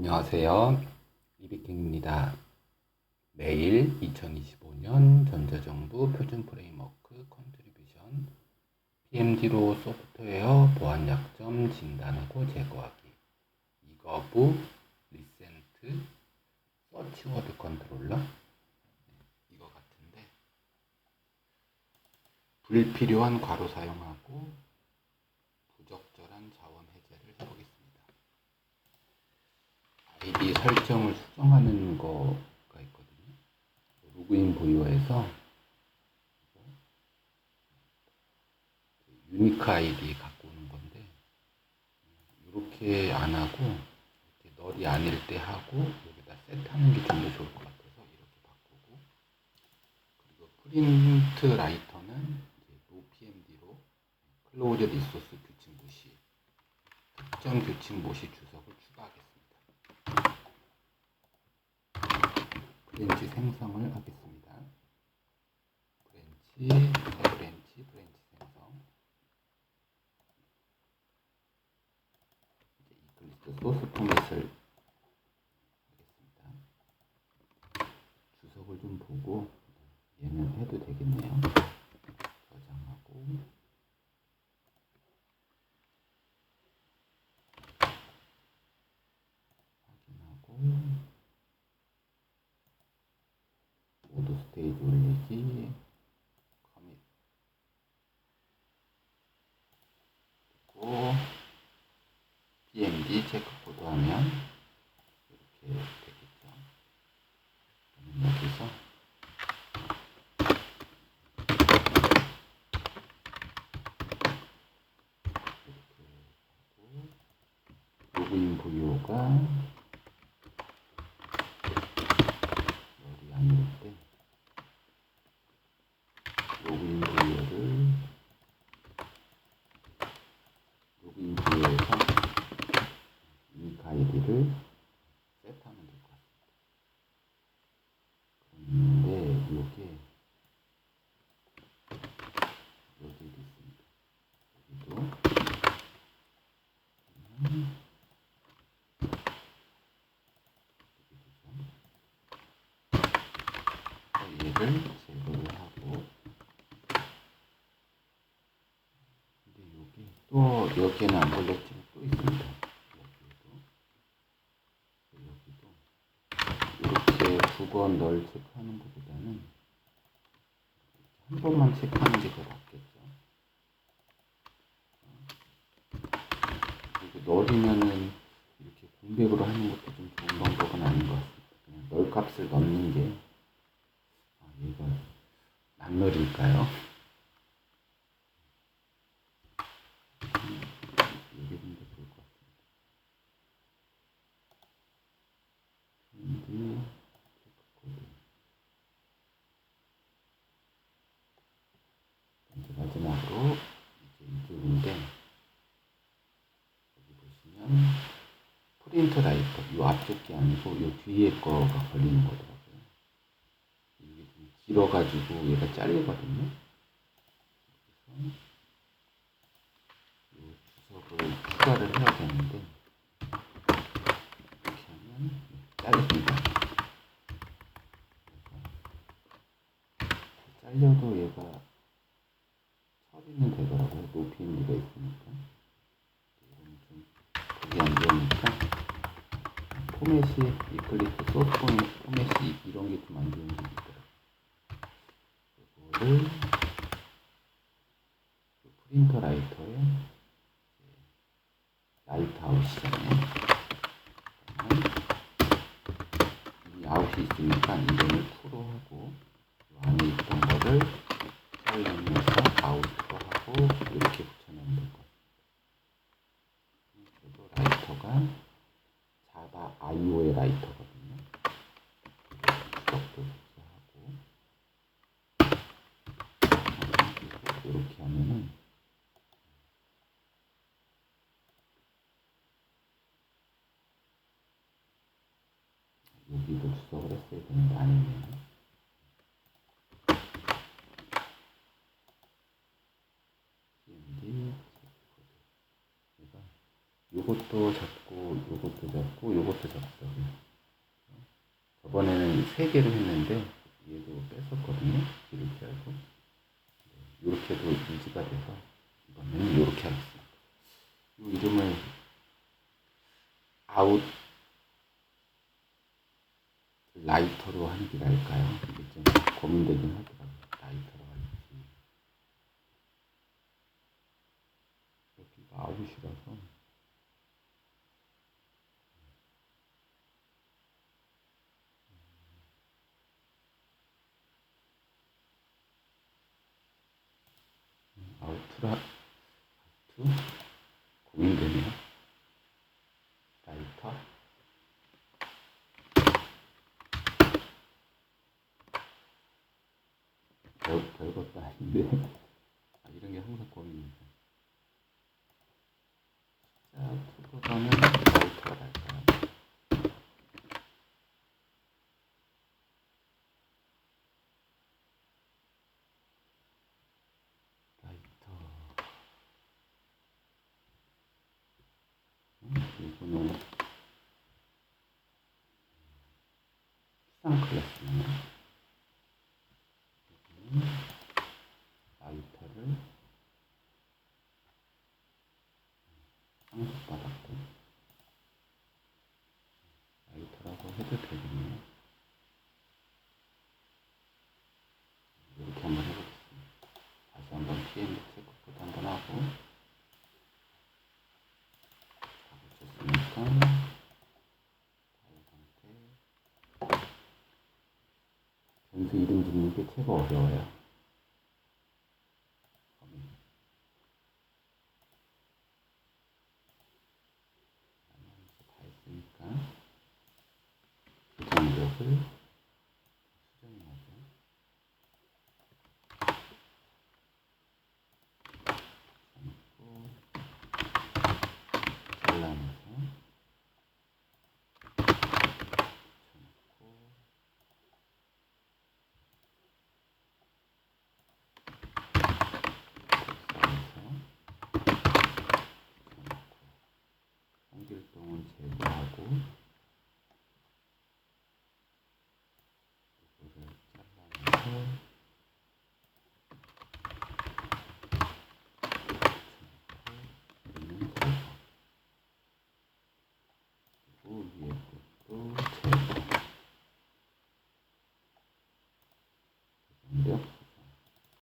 안녕하세요. 이비킹입니다. 매일 2025년 전자정부 표준 프레임워크 컨트리뷰션 PMD로 소프트웨어 보안 약점 진단하고 제거하기 이거부 리센트 서치워드 컨트롤러 네, 이거 같은데 불필요한 괄호 사용하고 부적절한 자원 해제를 해보겠습니다. 아이디 설정을 수정하는 거가 있거든요. 로그인 보유어에서 유니크 아이디 갖고 오는 건데 이렇게 안 하고 이렇게 널이 아닐 때 하고 여기다 셋하는 게 좀 더 좋을 것 같아서 이렇게 바꾸고 그리고 프린트 라이터는 노PMD로 클로즈 리소스 규칙 무시 특정 규칙 무시 주석을 추가하겠습니다. 브랜치 생성을 하겠습니다. 브랜치, 새 브랜치, 브랜치 생성. 이제 이클리스 소스 포맷을 하겠습니다. 주석을 좀 보고 얘는 해도 되겠네요. 저장하고 확인하고 모두 스테이지 올리기. 커밋 그리고 BMD 체크 코드 하면 이렇게 되겠죠. 여기서 이렇게 하고 로그인 부유가 열이 아닐 때 로그인 부여를 로그인 부여에서 유니크 아이디를 셋하면 될 것 같습니다. 그런데 이게 여기도 있습니다. 여기도 음, 여기죠. 얘를 제거를 하고 근데 여기 또 여기에는 안 걸렸지만 또 있습니다. 여기도 이렇게 두 번 널 체크하는 것보다는 한 번만 체크하는 게 더 낫겠죠. 그리고 널이면은 이렇게 공백으로 하는 것도 좀 좋은 방법은 아닌 것 같습니다. 그냥 널 값을 넣는 게 아, 얘가 낱널일까요? 이게 좀 더 좋을 것 같습니다. 밴드 체크 코드. 이제 마지막으로 이제 이쪽인데 여기 보시면 프린트 라이터 이 앞쪽 게 아니고 이 뒤에 거가 걸리는 거더라고요. 이게 좀 길어가지고 얘가 잘리거든요. 그래서 이 주석을 추가를 해야 되는데 이렇게 하면 잘립니다. 그래서 잘려도 얘가 처리는 되더라고요. 높이미가 있으니까. 이건 좀 보기 안 좋으니까 포맷이 이클립스 포맷, 포맷이 이런 게 좀 안 좋은 게 있더라고요. 이거를 그 프린터 라이터에 라이트 아웃이잖아요. 이 아웃이 있으니까 이거를 프로 하고 이 안에 있던 거를 잘라내서 아웃으로 하고 이렇게 붙여내면 될 것 같습니다. 그리고 라이터가 아이오의 라이터거든요. 주석도 복사하고 이렇게 하면은 여기도 주석을 했어야 되는데 아니네요. 얘가 요것도 잡고 요것도 잡고 요것도 잡고 저번에는 세 개를 했는데 얘도 뺐었거든요. 이렇게 하고. 이렇게도 유지가 돼서 이번에는 이렇게 하겠습니다. 이 이름을 아웃 라이터로 하는 게 나을까요? 이게 좀 고민되긴 하더라고요. 라이터로 할지 여기가 아웃이라서 아웃라 아웃 고민되네요. 라이터 별, 별것도 아닌데 아, 이런 게 항상 고민입니다. 자, 라이터가 날까요? 라이터 음, 클래스네요. 이거는 라이터를 상속받았고 라이터라고 해도 되겠네요. 이렇게 한번 해보겠습니다. 다시 한번 TMD 체크코드 한번 하고 다 붙였으니까 파일 상태 변수 최고 어려워요. 다 했으니까 그 정력을